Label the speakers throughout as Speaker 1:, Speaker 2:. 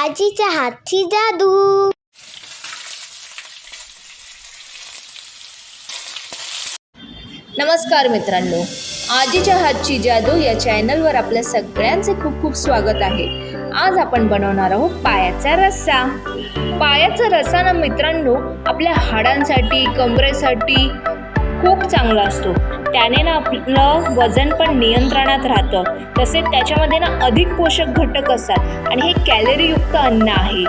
Speaker 1: आजीच्या हातची जादू.
Speaker 2: नमस्कार मित्रांनो. आजीच्या हातची जादू या चॅनलवर आपल्या सगळ्यांचे खूप खूप स्वागत आहे. आज आपण बनवणार आहोत पायाचा रस्सा. पायाचा रस्सा ना मित्रांनो आपल्या हाडांसाठी कमरेसाठी खूप चांगला असतो. त्याने ना आपलं वजन पण नियंत्रणात राहतं. तसेच त्याच्यामध्ये ना अधिक पोषक घटक असतात. आणि हे कॅलरीयुक्त अन्न आहे.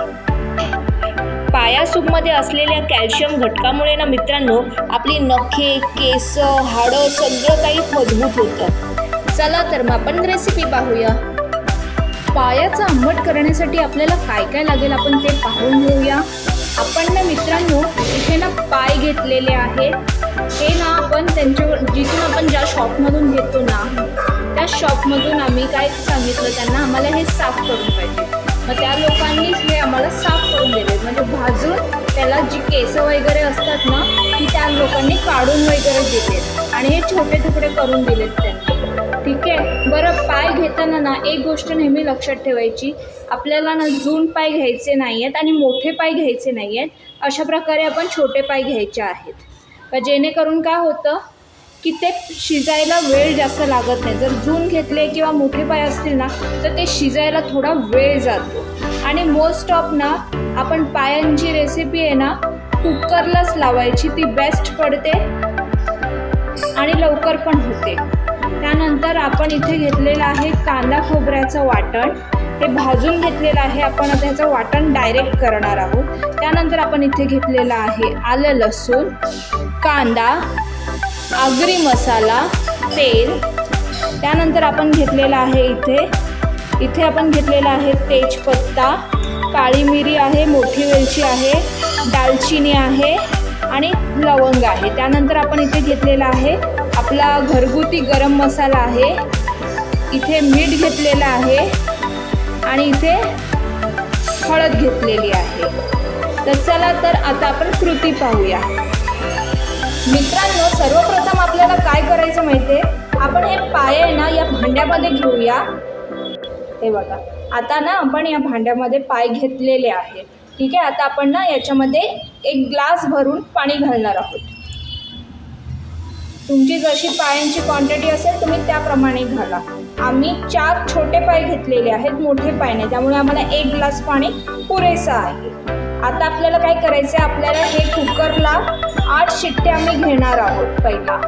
Speaker 2: पाया सूपमध्ये असलेल्या कॅल्शियम घटकामुळे ना मित्रांनो आपली नखे केस हाडं सगळं काही मजबूत होतं. चला तर मग आपण रेसिपी पाहूया. पायाचं आंबट करण्यासाठी आपल्याला काय काय लागेल आपण ते पाहून घेऊया. आपण ना मित्रांनो इथे ना पाय घेतलेले आहेत. हे ना आपण त्यांच्या जिथून आपण ज्या शॉपमधून घेतो ना त्या शॉपमधून आम्ही काय सांगितलं त्यांना आम्हाला हे साफ करून पाहिजे. मग त्या लोकांनीच हे आम्हाला साफ करून दिले. म्हणजे भाजून त्याला जी केस वगैरे असतात ना ती त्या लोकांनी काढून वगैरे दिले. आणि हे छोटे तुकडे करून दिलेत त्यांनी. ठीक आहे? बरं पाय घेताना ना एक गोष्ट नेहमी लक्षात ठेवायची. आपल्याला ना जून पाय घ्यायचे नाही आहेत आणि मोठे पाय घ्यायचे नाही आहेत अशा प्रकारे आपण छोटे पाय घ्यायचे आहेत. का जेणेकरून काय होतं की ते शिजायला वेळ जास्त लागत नाही. जर झून घेतले किंवा मोठे पाय असतील ना तर ते शिजायला थोडा वेळ जातो. आणि मोस्ट ऑफ ना आपण पायांची रेसिपी आहे ना कुकरलाच लावायची. ती बेस्ट पडते आणि लवकर पण होते. त्यानंतर आपण इथे घेतलेलं आहे कांदा खोबऱ्याचं वाटण. हे भाजून घेतलेलं आहे. आपण आता ह्याचं वाटण डायरेक्ट करणार आहोत. त्यानंतर आपण इथे घेतलेलं आहे आलं लसूण कांदा आगरी मसाला तेल. त्यानंतर आपण घेतलेला आहे इथे इथे आपण घेतलेला आहे तेजपत्ता. काळी मिरी आहे मोठी वेलची आहे दालचिनी आहे आणि लवंग आहे. त्यानंतर आपण इथे घेतलेला आहे आपला घरगुती गरम मसाला आहे. इथे मीठ घेतलेलं आहे. आणि इथे हळद घेतलेली आहे. तर चला तर आता आपण कृती पाहूया. मित्रांनो सर्वप्रथम आपल्याला काय करायचं माहिती आहे आपण हे पाय आहे ना या भांड्यामध्ये घेऊया. हे बघा आता ना आपण या भांड्यामध्ये पाय घेतलेले आहेत. ठीक आहे आता आपण ना याच्यामध्ये एक ग्लास भरून पाणी घालणार आहोत. तुमची जशी पायांची क्वांटिटी असेल तुम्ही त्याप्रमाणे घाला. आम्ही चार छोटे पाय घेतलेले आहेत मोठे पाय नाही त्यामुळे आम्हाला एक ग्लास पाणी पुरेसं आहे. आता आपल्याला काय करायचं आहे आपल्याला हे कुकरला आठ शिट्टे आम्ही घेणार आहोत पहिला.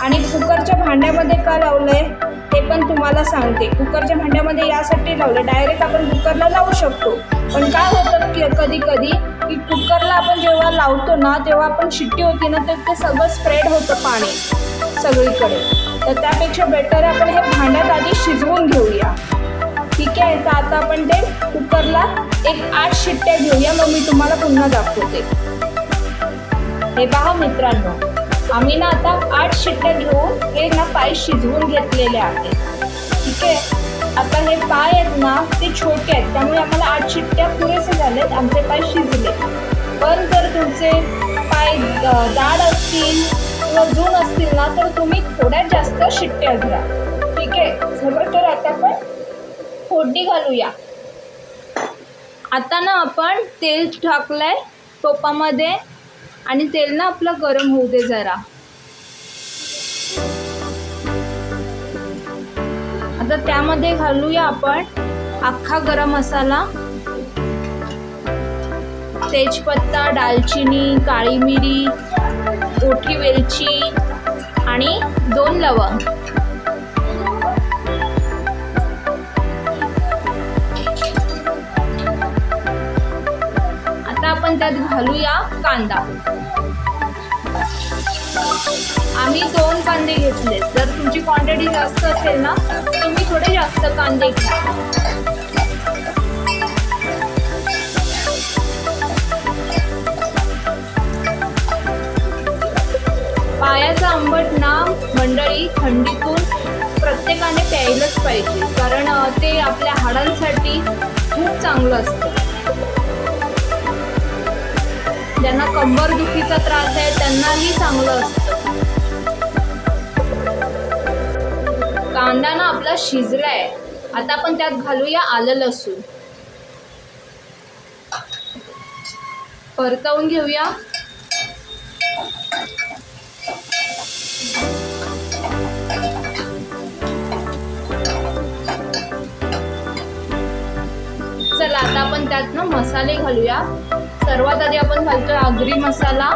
Speaker 2: आणि कुकरच्या भांड्यामध्ये का लावलं आहे ते पण तुम्हाला सांगते. कुकरच्या भांड्यामध्ये यासाठी लावलं डायरेक्ट आपण कुकरला लावू शकतो. पण काय होतं की कधी कधी कुकरला आपण जेव्हा लावतो ना तेव्हा आपण शिट्टी होती ना तर ते सगळं स्प्रेड होतं पाणी सगळीकडे. तर त्यापेक्षा बेटर आहे आपण हे भांड्यात आधी शिजवून घेऊया. ठीक आहे? तर आता आपण ते कुकरला एक आठ शिट्ट्या घेऊया. मग मी तुम्हाला पुन्हा दाखवते. हे पहा मित्रांनो आम्ही ना आता आठ शिट्ट्या घेऊन हे ना पाय शिजवून घेतलेले आहेत. ठीक आहे? आता हे पाय आहेत ना ते छोटे आहेत. त्यामुळे आम्हाला आठ शिट्ट्या पुरेसे झालेत. आमचे पाय शिजले. पण जर तुमचे पाय जाड असतील किंवा जून असतील ना तर तुम्ही थोड्या जास्त शिट्ट्या घ्या. ठीक आहे? सगळं तर आता आपण फोडणी घालूया. आता ना आपण तेल टाकलंय टोपामध्ये. आणि तेल ना आपलं गरम होऊ दे जरा. आता त्यामध्ये घालूया आपण अख्खा गरम मसाला. तेजपत्ता दालचिनी काळी मिरी मोठी वेलची आणि दोन लवंग. आता आपण त्यात घालूया कांदा. आम्ही दोन कांदे घेतले. जर तुमची क्वांटिटी जास्त असेल ना तुम्ही थोडे जास्त कांदे घ्या. पायाचा आंबट ना मंडळी थंडीतून प्रत्येकाने प्यायलंच पाहिजे. कारण ते आपल्या हाडांसाठी खूप चांगलं असतं. ज्यांना कंबर दुखीचा त्रास आहे त्यांनाही चांगलं असतं. कांदा ना आपला शिजलाय आता आपण त्यात घालूया आलं लसूण. परतवून घेऊया. चला आता आपण त्यात ना मसाले घालूया. सर्वात आधी आपण घालतोय आगरी मसाला.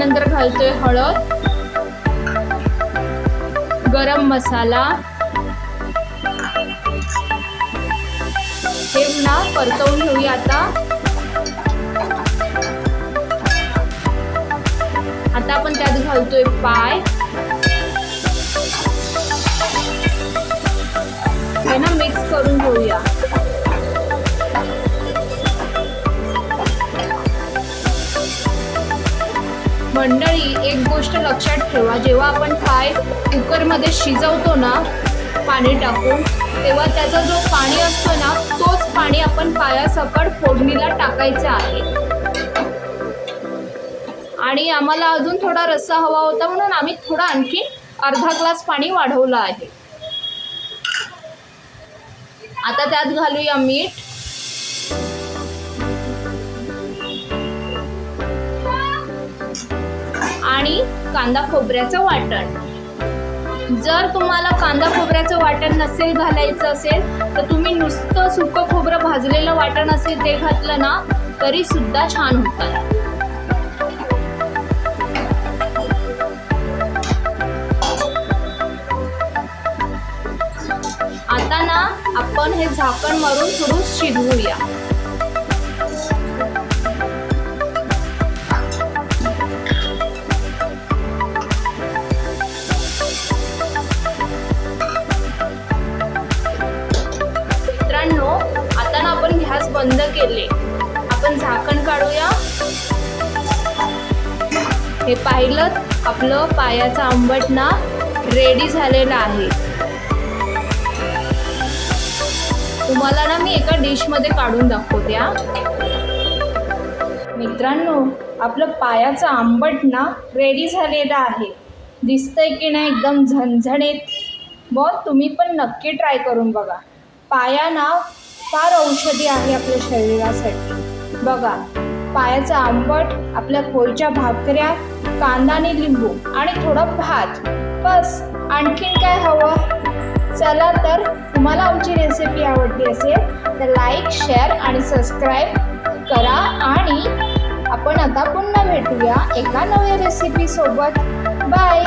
Speaker 2: त्यानंतर घालतोय हळद गरम मसाला. हे ना परतवून घेऊया आता. आता आपण त्यात घालतोय पाय. हे ना मिक्स करून घेऊया. मंडळी एक गोष्ट लक्षात ठेवा. जेव्हा आपण पाय कुकरमध्ये शिजवतो ना पाणी टाकून तेव्हा त्याचा जो पाणी असतो ना तोच पाणी आपण पायासकट फोडणीला टाकायचा आहे. आणि आम्हाला अजून थोडा रस्सा हवा होता म्हणून आम्ही थोडा आणखी अर्धा ग्लास पाणी वाढवलं आहे. आता त्यात घालूया मीठ. आणि कांदा खोबऱ्याचं वाटण. जर तुम्हाला कांदा खोबऱ्याचं वाटण नसेल घालायचं असेल तर तुम्ही नुसतं सुकं खोबरं भाजलेलं वाटण असेल ते घातलं ना तरी सुद्धा छान होतात आता ना आपण हे झाकण मारून थोडं शिजवूया. हे पाहिलं आपलं पायाचा आंबट ना रेडी झालेला आहे. तुम्हाला ना मी एका डिशमध्ये काढून दाखवते हा. मित्रांनो आपलं पायाचं आंबट ना रेडी झालेलं आहे. दिसतंय की नाही एकदम झणझणीत? मग तुम्ही पण नक्की ट्राय करून बघा. पाया ना फार औषधी आहे आपल्या शरीरासाठी. बघा. पायाचं आंबट आपल्या पोळीच्या भाकऱ्या कांदा आणि लिंबू आणि थोडं भात. बस आणखीन काय हवं? चला तर तुम्हाला आमची रेसिपी आवडली असेल तर लाईक शेअर आणि सबस्क्राईब करा आणि आपण आता पुन्हा भेटूया एका नव्या रेसिपीसोबत बाय